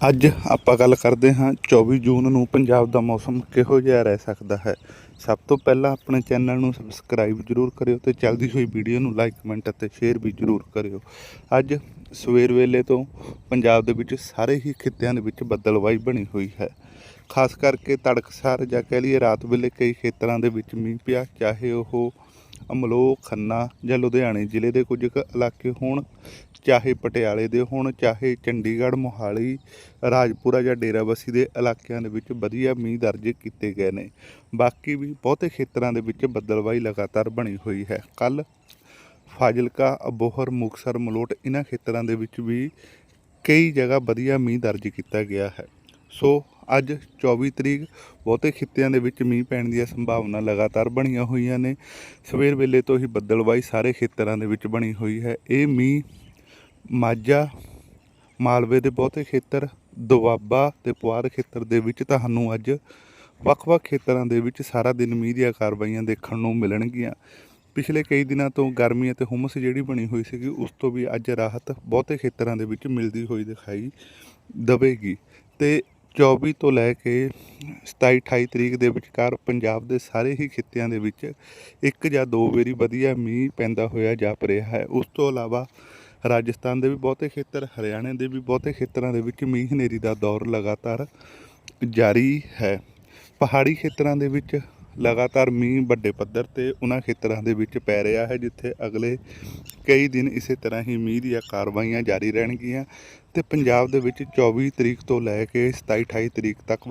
ਅੱਜ ਆਪਾਂ ਗੱਲ ਕਰਦੇ ਹਾਂ 24 ਜੂਨ ਨੂੰ ਪੰਜਾਬ ਦਾ ਮੌਸਮ ਕਿਹੋ ਜਿਹਾ ਰਹਿ ਸਕਦਾ ਹੈ। ਸਭ ਤੋਂ ਪਹਿਲਾਂ ਆਪਣੇ ਚੈਨਲ ਨੂੰ ਸਬਸਕ੍ਰਾਈਬ ਜਰੂਰ ਕਰਿਓ ਤੇ ਚੱਲਦੀ ਹੋਈ ਵੀਡੀਓ ਨੂੰ ਲਾਈਕ, ਕਮੈਂਟ ਅਤੇ ਸ਼ੇਅਰ ਵੀ ਜਰੂਰ ਕਰਿਓ। ਅੱਜ ਸਵੇਰ ਵੇਲੇ ਤੋਂ ਪੰਜਾਬ ਦੇ ਵਿੱਚ ਸਾਰੇ ਹੀ ਖਿੱਤਿਆਂ ਦੇ ਵਿੱਚ ਬੱਦਲਵਾਈ ਬਣੀ ਹੋਈ ਹੈ। ਖਾਸ ਕਰਕੇ ਤੜਕਸਾਰ ਜਾਂ ਕਹਿ ਲਈਏ ਰਾਤ ਵੇਲੇ ਕਈ ਖੇਤਰਾਂ ਦੇ ਵਿੱਚ ਮੀਂਹ ਪਿਆ, ਚਾਹੇ ਉਹ ਅਮਲੋਹ, ਖੰਨਾ ਜਾਂ ਲੁਧਿਆਣੇ ਜ਼ਿਲ੍ਹੇ ਦੇ ਕੁਝ ਕੁ ਇਲਾਕੇ ਹੋਣ, ਚਾਹੇ ਪਟਿਆਲੇ ਦੇ ਹੋਣ, ਚਾਹੇ ਚੰਡੀਗੜ੍ਹ, ਮੋਹਾਲੀ, ਰਾਜਪੁਰਾ ਜਾਂ ਡੇਰਾਬੱਸੀ ਦੇ ਇਲਾਕਿਆਂ ਦੇ ਵਿੱਚ ਵਧੀਆ ਮੀਂਹ ਦਰਜ ਕੀਤੇ ਗਏ ਨੇ। ਬਾਕੀ ਵੀ ਬਹੁਤੇ ਖੇਤਰਾਂ ਦੇ ਵਿੱਚ ਬੱਦਲਵਾਈ ਲਗਾਤਾਰ ਬਣੀ ਹੋਈ ਹੈ। ਕੱਲ ਫਾਜ਼ਿਲਕਾ, ਅਬੋਹਰ ਮੁਕਸਰ ਮਲੋਟ ਇਹਨਾਂ ਖੇਤਰਾਂ ਦੇ ਵਿੱਚ ਵੀ ਕਈ ਜਗ੍ਹਾ ਵਧੀਆ ਮੀਂਹ ਦਰਜ ਕੀਤਾ ਗਿਆ ਹੈ। ਸੋ ਅੱਜ 24 ਤਰੀਕ ਬਹੁਤੇ ਖਿੱਤਿਆਂ ਦੇ ਵਿੱਚ ਮੀਂਹ ਪੈਣ ਦੀਆਂ ਸੰਭਾਵਨਾ ਲਗਾਤਾਰ ਬਣੀਆਂ ਹੋਈਆਂ ਨੇ। ਸਵੇਰ ਵੇਲੇ ਤੋਂ ਹੀ ਬੱਦਲਵਾਈ ਸਾਰੇ ਖੇਤਰਾਂ ਦੇ ਵਿੱਚ ਬਣੀ ਹੋਈ ਹੈ। ਇਹ ਮੀਂਹ ਮਾਝਾ, ਮਾਲਵੇ ਦੇ ਬਹੁਤੇ ਖੇਤਰ, ਦੁਆਬਾ ਤੇ ਪੁਆਧ ਖੇਤਰ ਦੇ ਵਿੱਚ ਤੁਹਾਨੂੰ ਅੱਜ ਵੱਖ-ਵੱਖ ਖੇਤਰਾਂ ਦੇ ਵਿੱਚ ਸਾਰਾ ਦਿਨ ਮੀਂਹ ਦੀਆਂ ਕਾਰਵਾਈਆਂ ਦੇਖਣ ਨੂੰ ਮਿਲਣਗੀਆਂ। ਪਿਛਲੇ ਕਈ ਦਿਨਾਂ ਤੋਂ ਗਰਮੀ ਅਤੇ ਹੁਮਸ ਜਿਹੜੀ ਬਣੀ ਹੋਈ ਸੀਗੀ, ਉਸ ਤੋਂ ਵੀ ਅੱਜ ਰਾਹਤ ਬਹੁਤੇ ਖੇਤਰਾਂ ਦੇ ਵਿੱਚ ਮਿਲਦੀ ਹੋਈ ਦਿਖਾਈ ਦਵੇਗੀ। ਤੇ 24 ਤੋਂ ਲੈ ਕੇ 27 28 ਤਰੀਕ ਦੇ ਵਿਚਕਾਰ ਪੰਜਾਬ ਦੇ ਸਾਰੇ ਹੀ ਖਿੱਤਿਆਂ ਦੇ ਵਿੱਚ ਇੱਕ ਜਾਂ ਦੋ ਵਾਰੀ ਵਧੀਆ ਮੀਂਹ ਪੈਂਦਾ ਹੋਇਆ ਜਾਪ ਰਿਹਾ ਹੈ। ਉਸ ਤੋਂ ਇਲਾਵਾ ਰਾਜਸਥਾਨ ਦੇ ਵੀ ਬਹੁਤੇ ਖੇਤਰ, ਹਰਿਆਣੇ ਦੇ ਵੀ ਬਹੁਤੇ ਖੇਤਰਾਂ ਦੇ ਵਿੱਚ ਮੀਂਹ ਹਨੇਰੀ ਦਾ ਦੌਰ ਲਗਾਤਾਰ ਜਾਰੀ ਹੈ। ਪਹਾੜੀ ਖੇਤਰਾਂ ਦੇ ਵਿੱਚ ਲਗਾਤਾਰ ਮੀਂਹ, ਵੱਡੇ ਪੱਧਰ ਤੇ ਉਹਨਾਂ ਖੇਤਰਾਂ ਦੇ ਵਿੱਚ ਪੈ ਰਿਹਾ ਹੈ, ਜਿੱਥੇ ਅਗਲੇ ਕਈ ਦਿਨ ਇਸੇ ਤਰ੍ਹਾਂ ਹੀ ਮੀਂਹ ਦੀਆਂ ਕਾਰਵਾਈਆਂ ਜਾਰੀ ਰਹਿਣਗੀਆਂ ਤੇ ਪੰਜਾਬ ਦੇ ਵਿੱਚ 24 ਤਰੀਕ ਤੋਂ ਲੈ ਕੇ 27 28 ਤਰੀਕ ਤੱਕ